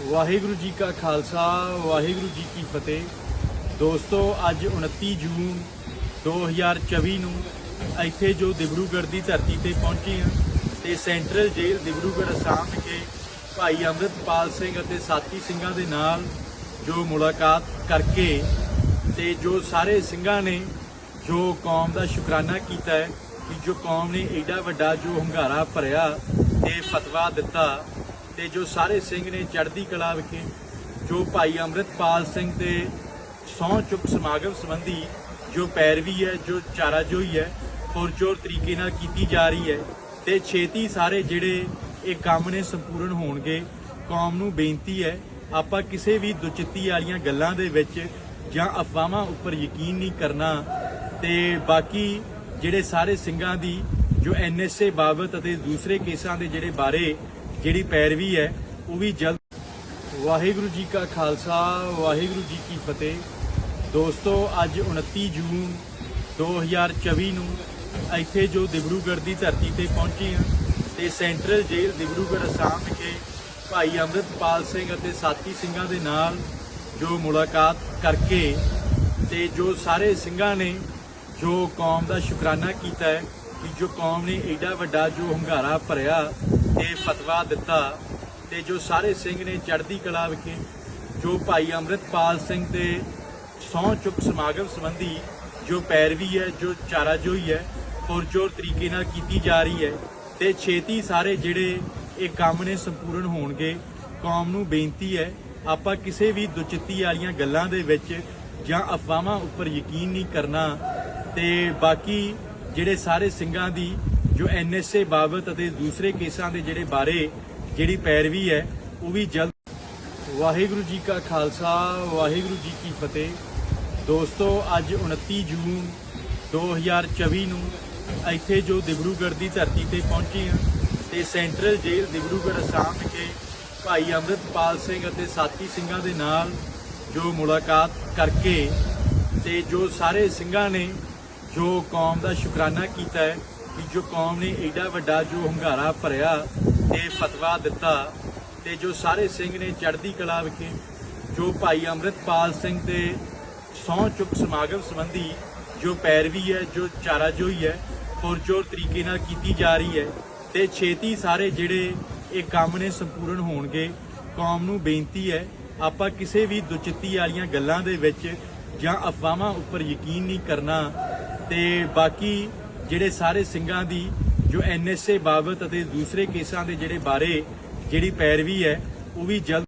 ਵਾਹਿਗੁਰੂ ਜੀ ਕਾ ਖਾਲਸਾ, ਵਾਹਿਗੁਰੂ ਜੀ ਕੀ ਫਤਿਹ। ਦੋਸਤੋ, ਅੱਜ 29 ਜੂਨ 2024 ਨੂੰ ਇੱਥੇ ਜੋ ਦਿਬਰੂਗੜ੍ਹ ਦੀ ਧਰਤੀ ਤੇ ਪਹੁੰਚੇ ਹਾਂ, ਤੇ ਸੈਂਟਰਲ ਜੇਲ੍ਹ ਦਿਬਰੂਗੜ੍ਹ ਅਸਾਮ ਵਿਖੇ ਭਾਈ ਅੰਮ੍ਰਿਤਪਾਲ ਸਿੰਘ ਅਤੇ ਸਾਥੀ ਸਿੰਘਾਂ ਦੇ ਨਾਲ ਜੋ ਮੁਲਾਕਾਤ ਕਰਕੇ ਤੇ ਜੋ ਸਾਰੇ ਸਿੰਘਾਂ ਨੇ ਜੋ ਕੌਮ ਦਾ ਸ਼ੁਕਰਾਨਾ ਕੀਤਾ ਹੈ ਕਿ ਜੋ ਕੌਮ ਨੇ ਐਡਾ ਵੱਡਾ ਜੋ ਹੰਗਾਰਾ ਭਰਿਆ ਤੇ ਫਤਵਾ ਦਿੱਤਾ ਤੇ ਜੋ ਸਾਰੇ ਸਿੰਘ ਨੇ ਚੜ੍ਹਦੀ ਕਲਾ ਵਿਖੇ, ਜੋ ਭਾਈ ਅੰਮ੍ਰਿਤਪਾਲ ਸਿੰਘ ਦੇ ਸਹੁੰ ਚੁੱਕ ਸਮਾਗਮ ਸੰਬੰਧੀ ਜੋ ਪੈਰਵੀ ਹੈ, ਜੋ ਚਾਰਾਜੋਈ ਹੈ, ਪੁਰਜੋਰ ਤਰੀਕੇ ਨਾਲ ਕੀਤੀ ਜਾ ਰਹੀ ਹੈ ਤੇ ਛੇਤੀ ਸਾਰੇ ਜਿਹੜੇ ਇਹ ਕੰਮ ਨੇ ਸੰਪੂਰਨ ਹੋਣਗੇ, ਕੌਮ ਨੂੰ ਬੇਨਤੀ ਹੈ, ਆਪਾਂ ਕਿਸੇ ਵੀ ਦੁਚਿੱਤੀ ਵਾਲੀਆਂ ਗੱਲਾਂ ਦੇ ਵਿੱਚ ਜਾਂ ਅਫਵਾਹਾਂ ਉੱਪਰ ਯਕੀਨ ਨਹੀਂ ਕਰਨਾ ਤੇ ਬਾਕੀ ਜਿਹੜੇ ਸਾਰੇ ਸਿੰਘਾਂ ਦੀ ਜੋ ਐਨਐਸਏ ਬਾਬਤ ਅਤੇ ਦੂਸਰੇ ਕੇਸਾਂ ਦੇ ਜਿਹੜੇ ਬਾਰੇ ਜਿਹੜੀ ਪੈਰਵੀ ਹੈ, ਉਹ ਵੀ ਜਲਦ। ਵਾਹਿਗੁਰੂ ਜੀ ਕਾ ਖਾਲਸਾ, ਵਾਹਿਗੁਰੂ ਜੀ ਕੀ ਫਤਿਹ। ਦੋਸਤੋ, ਅੱਜ 29 ਜੂਨ 2024 ਨੂੰ ਇੱਥੇ ਜੋ ਦਿਬਰੂਗੜ੍ਹ ਦੀ ਧਰਤੀ ਤੇ ਪਹੁੰਚੇ ਹਾਂ, ਤੇ ਸੈਂਟਰਲ ਜੇਲ੍ਹ ਦਿਬਰੂਗੜ੍ਹ ਅਸਾਮ ਵਿਖੇ ਭਾਈ ਅੰਮ੍ਰਿਤਪਾਲ ਸਿੰਘ ਅਤੇ ਸਾਥੀ ਸਿੰਘਾਂ ਦੇ ਨਾਲ ਜੋ ਮੁਲਾਕਾਤ ਕਰਕੇ ਤੇ ਜੋ ਸਾਰੇ ਸਿੰਘਾਂ ਨੇ ਜੋ ਕੌਮ ਦਾ ਸ਼ੁਕਰਾਨਾ ਕੀਤਾ ਹੈ ਕਿ ਜੋ ਕੌਮ ਨੇ ਐਡਾ ਵੱਡਾ ਜੋ ਹੰਗਾਰਾ ਭਰਿਆ ਤੇ ਫਤਵਾ ਦਿੱਤਾ ਤੇ ਜੋ ਸਾਰੇ ਸਿੰਘ ਨੇ ਚੜ੍ਹਦੀ ਕਲਾ ਵਿਖੇ, ਜੋ ਭਾਈ ਅੰਮ੍ਰਿਤਪਾਲ ਸਿੰਘ ਦੇ ਸਹੁੰ ਚੁੱਕ ਸਮਾਗਮ ਸੰਬੰਧੀ ਜੋ ਪੈਰਵੀ ਹੈ, ਜੋ ਚਾਰਾਜੋਈ ਹੈ, ਪੁਰਜੋਰ ਤਰੀਕੇ ਨਾਲ ਕੀਤੀ ਜਾ ਰਹੀ ਹੈ ਤੇ ਛੇਤੀ ਸਾਰੇ ਜਿਹੜੇ ਇਹ ਕੰਮ ਨੇ ਸੰਪੂਰਨ ਹੋਣਗੇ, ਕੌਮ ਨੂੰ ਬੇਨਤੀ ਹੈ, ਆਪਾਂ ਕਿਸੇ ਵੀ ਦੁਚਿੱਤੀ ਵਾਲੀਆਂ ਗੱਲਾਂ ਦੇ ਵਿੱਚ ਜਾਂ ਅਫਵਾਹਾਂ ਉੱਪਰ ਯਕੀਨ ਨਹੀਂ ਕਰਨਾ ਤੇ ਬਾਕੀ ਜਿਹੜੇ ਸਾਰੇ ਸਿੰਘਾਂ ਦੀ ਜੋ ਐਨਐਸਏ ਬਾਬਤ ਅਤੇ ਦੂਸਰੇ ਕੇਸਾਂ ਦੇ ਜਿਹੜੇ ਬਾਰੇ ਜਿਹੜੀ ਪੈਰਵੀ ਹੈ, ਉਹ ਵੀ ਜਲਦ ਵਾਹਿਗੁਰੂ ਜੀ ਕਾ ਖਾਲਸਾ, ਵਾਹਿਗੁਰੂ ਜੀ ਕੀ ਫਤਿਹ। ਦੋਸਤੋ, ਅੱਜ 29 ਜੂਨ 2024 ਨੂੰ ਇੱਥੇ ਜੋ ਦਿਬਰੂਗੜ੍ਹ ਦੀ ਧਰਤੀ ਤੇ ਪਹੁੰਚੇ ਹਾਂ ਤੇ ਸੈਂਟਰਲ ਜੇਲ੍ਹ ਦਿਬਰੂਗੜ੍ਹ ਅਸਾਮ ਵਿਖੇ ਭਾਈ ਅੰਮ੍ਰਿਤਪਾਲ ਸਿੰਘ ਅਤੇ ਸਾਥੀ ਸਿੰਘਾਂ ਦੇ ਨਾਲ ਜੋ ਮੁਲਾਕਾਤ ਕਰਕੇ ਤੇ ਜੋ ਸਾਰੇ ਸਿੰਘਾਂ ਨੇ ਜੋ ਕੌਮ ਦਾ ਸ਼ੁਕਰਾਨਾ ਕੀਤਾ ਹੈ ਕਿ ਜੋ ਕੌਮ ਨੇ ਐਡਾ ਵੱਡਾ ਜੋ ਹੰਗਾਰਾ ਭਰਿਆ ਤੇ ਫਤਵਾ ਦਿੱਤਾ ਤੇ ਜੋ ਸਾਰੇ ਸਿੰਘ ਨੇ ਚੜ੍ਹਦੀ ਕਲਾ ਵਿਖੇ, ਜੋ ਭਾਈ ਅੰਮ੍ਰਿਤਪਾਲ ਸਿੰਘ ਦੇ ਸਹੁੰ ਚੁੱਕ ਸਮਾਗਮ ਸੰਬੰਧੀ ਜੋ ਪੈਰਵੀ ਹੈ, ਜੋ ਚਾਰਾਜੋਈ ਹੈ, ਪੁਰਜੋਰ ਤਰੀਕੇ ਨਾਲ ਕੀਤੀ ਜਾ ਰਹੀ ਹੈ ਤੇ ਛੇਤੀ ਸਾਰੇ ਜਿਹੜੇ ਇਹ ਕੰਮ ਨੇ ਸੰਪੂਰਨ ਹੋਣਗੇ, ਕੌਮ ਨੂੰ ਬੇਨਤੀ ਹੈ ਆਪਾਂ ਕਿਸੇ ਵੀ ਦੁਚਿੱਤੀ ਵਾਲੀਆਂ ਗੱਲਾਂ ਦੇ ਵਿੱਚ ਜਾਂ ਅਫਵਾਹਾਂ ਉੱਪਰ ਯਕੀਨ ਨਹੀਂ ਕਰਨਾ ਤੇ ਬਾਕੀ ਜਿਹੜੇ ਸਾਰੇ ਸਿੰਘਾਂ ਦੀ ਜੋ ਐਨਐਸਏ ਬਾਬਤ ਅਤੇ ਦੂਸਰੇ ਕੇਸਾਂ ਦੇ ਜਿਹੜੇ ਬਾਰੇ ਜਿਹੜੀ ਪੈਰਵੀ ਹੈ, ਉਹ ਵੀ ਜਲਦ